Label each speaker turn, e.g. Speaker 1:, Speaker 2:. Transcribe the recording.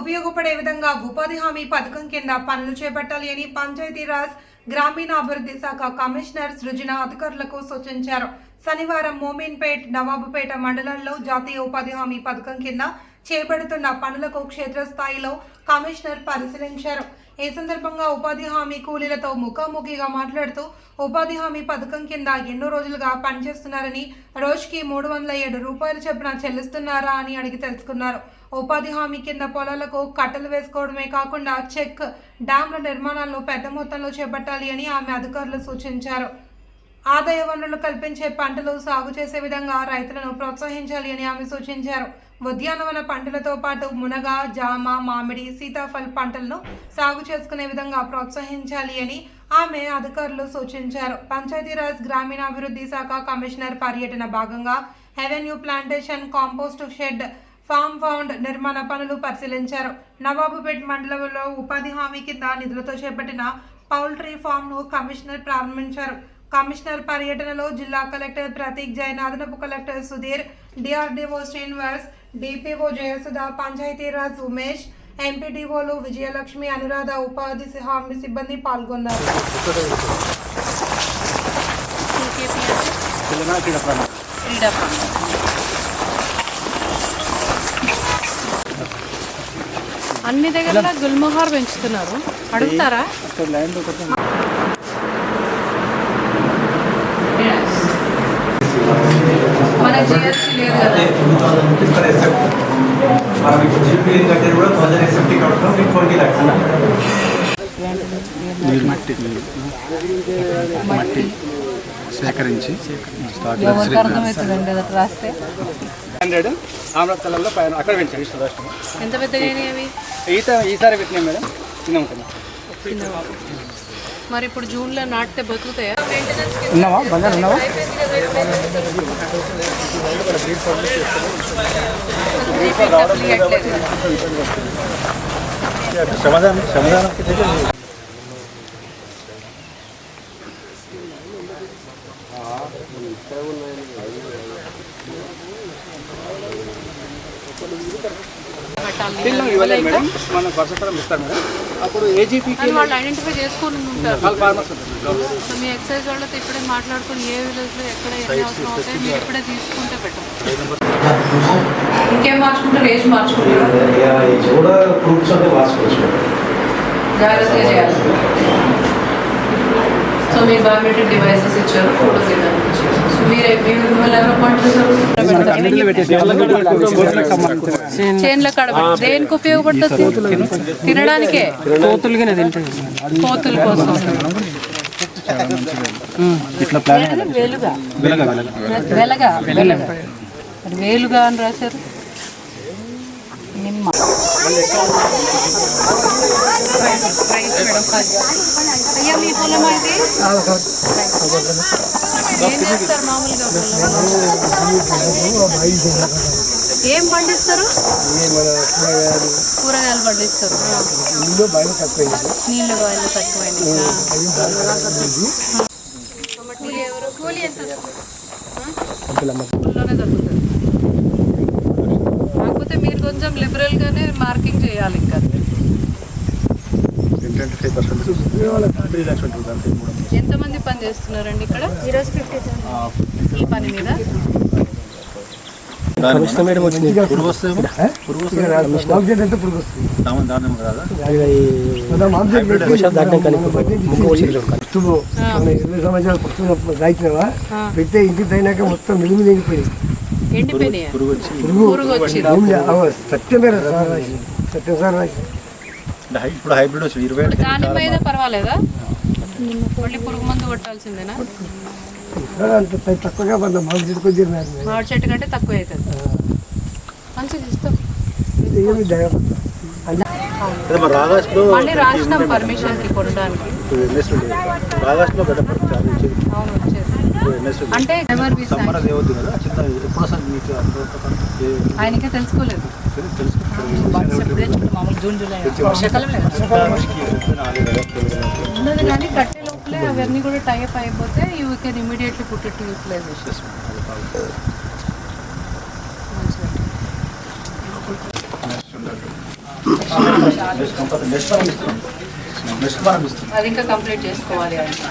Speaker 1: ఉపయోగపడే విధంగా ఉపాధి హామీ పథకం కింద పనులు చేపట్టాలి అని పంచాయతీరాజ్ గ్రామీణాభివృద్ధి శాఖ కమిషనర్ సృజన అధికారులకు సూచించారు. శనివారం మోమిన్పేట్ నవాబుపేట మండలంలో జాతీయ ఉపాధి హామీ పథకం కింద చేపడుతున్న పనులకు క్షేత్రస్థాయిలో కమిషనర్ పరిశీలించారు. ఈ సందర్భంగా ఉపాధి హామీ కూలీలతో ముఖాముఖిగా మాట్లాడుతూ ఉపాధి హామీ పథకం కింద ఎన్నో రోజులుగా పనిచేస్తున్నారని రోజుకి మూడు వందల ఏడు రూపాయలు చొప్పున చెల్లిస్తున్నారా అని అడిగి తెలుసుకున్నారు. ఉపాధి హామీ కింద పొలాలకు కట్టలు వేసుకోవడమే కాకుండా చెక్ డ్యాంల నిర్మాణాలను పెద్ద మొత్తంలో చేపట్టాలి అని ఆమె అధికారులు సూచించారు. ఆదాయ వనరులు కల్పించే పంటలు సాగు చేసే విధంగా రైతులను ప్రోత్సహించాలి అని ఆమె సూచించారు. ఉద్యానవన పంటలతో పాటు మునగ జామ మామిడి సీతాఫల్ పంటలను సాగు చేసుకునే విధంగా ప్రోత్సహించాలి అని ఆమె అధికారులు సూచించారు. పంచాయతీరాజ్ గ్రామీణాభివృద్ధి శాఖ కమిషనర్ పర్యటన భాగంగా avenue plantation compost shed farm pond నిర్మాణ పనులు పరిశీలించారు. నవాబుపేట్ మండలంలో ఉపాధి హామీ కింద నిధులతో చేపట్టిన పౌల్ట్రీ ఫామ్ను కమిషనర్ ప్రారంభించారు. కమిషనర్ పర్యటనలో జిల్లా కలెక్టర్ ప్రతీక్ జైన్ అదనపు collector Sudhir DRDO Srinivas DPO Jayasudha Panchayati Raj Umesh ఎంపీడీఓలు Vijayalakshmi Anuradha ఉపాధి హామీ సిబ్బంది పాల్గొన్నారు.
Speaker 2: అన్ని దగ్గర గుల్మోహార్ పెంచుతున్నారు. అడుగుతారా. మన
Speaker 3: ఇప్పుడు జీపీ కూడా థౌసండ్ ఎస్ఎఫ్టీ కడుతున్నాం మీకు ట్వంటీ ల్యాక్స్
Speaker 4: మట్టి మట్టి సేకరించి హండ్రెడ్ ఆమ్రతలలో పైన అక్కడ పెంచాం రాష్ట్రం.
Speaker 2: ఎంత పెద్దగా
Speaker 4: ఈత ఈసారి పెట్టినాం మేడం ఉంటుంది.
Speaker 2: మరి ఇప్పుడు జూన్లో నాటితే బతుకుతాయా
Speaker 4: ఉన్నావా బంగారు ఉన్నావా శ్రమదానం శ్రమదానం పిల్లలు ఇవ్వలేదు మేడం మనం వర్షాకాలం ఇస్తారు మేడం. అప్పుడు ఏజీపీకి
Speaker 2: కానీ వాళ్ళు ఐడెంటిఫై చేసుకొని ఉంటారు. సో మీ ఎక్సైజ్ వాళ్ళతో ఇప్పుడే మాట్లాడుకుని ఏ విలేజ్లో ఎక్కడ ఎన్ని అవసరం అవుతాయి మీరు ఇప్పుడే తీసుకుంటే బెటర్ ఇంకేం మార్చుకుంటారు? ఏజ్ మార్చుకుంటారు? జాగ్రత్తగా చేయాలి. మీరు బయోమెట్రిక్ డివైసెస్ ఇచ్చారు ఫోటోస్ ఇచ్చారు. సో మీరు మిమ్మల్ని ఎవరు అపాయింట్
Speaker 4: అన్నింటిలో
Speaker 2: చేశారు
Speaker 4: పెట్టేసి
Speaker 2: చేన్ల కాడ పెట్టి. దేనికి ఉపయోగపడుతుంది? తినడానికే. కోతుల కోసం.
Speaker 4: ఇట్లా ప్లాన్
Speaker 2: వేలుగా
Speaker 4: వెలగా. వెలగా
Speaker 2: వెలగా. వెలగా. అది వేలుగా అని రాశారు. నిమ్మ అయ్యా మీ పొలం ఇది ఏం పండిస్తారు? కూరగాయలు పండిస్తారు. నీళ్ళు బాగా తక్కువైంది కూలి ఎవరు కూలి ఎంత కొంచెం లిబరల్ గానే మార్కింగ్ చేయాలి ఇంకా. ఎంతమంది పని చేస్తున్నారండి ఇక్కడ? ఈరోజు ఫిఫ్టీ ఈ పని మీద?
Speaker 5: సంవత్సరాలు ఇంటికి తగినాక మొత్తం మిలిమి నిండిపోయింది
Speaker 2: ఎండిపోయినాయి?
Speaker 4: పురుగు ఇప్పుడు హైబ్రిడ్ వచ్చి ఇరవై
Speaker 2: దాని మీద పర్వాలేదా? మళ్ళీ పురుగు మందు కొట్టాల్సిందేనా?
Speaker 5: అంత తక్కువగా తీసుకొచ్చి
Speaker 2: మామిడి చెట్టు కంటే తక్కువ అవుతుంది. మంచిది ఇస్తాం మళ్ళీ రాసినాం పర్మిషన్కి కొనడానికి. అవును అంటే
Speaker 4: సమ్మర్ అది అవుతుంది కదా చిన్న ఎప్పుడు మీకు
Speaker 2: ఆయనకే తెలుసుకోలేదు.
Speaker 4: తెలు- తెలుసు.
Speaker 2: మామూలు జూన్ జూలై కానీ కట్టే లోపలే అవన్నీ కూడా టైప్ అయిపోతే
Speaker 4: you can immediately put it utilization
Speaker 2: అది ఇంకా కంప్లీట్ చేసుకోవాలి అంటే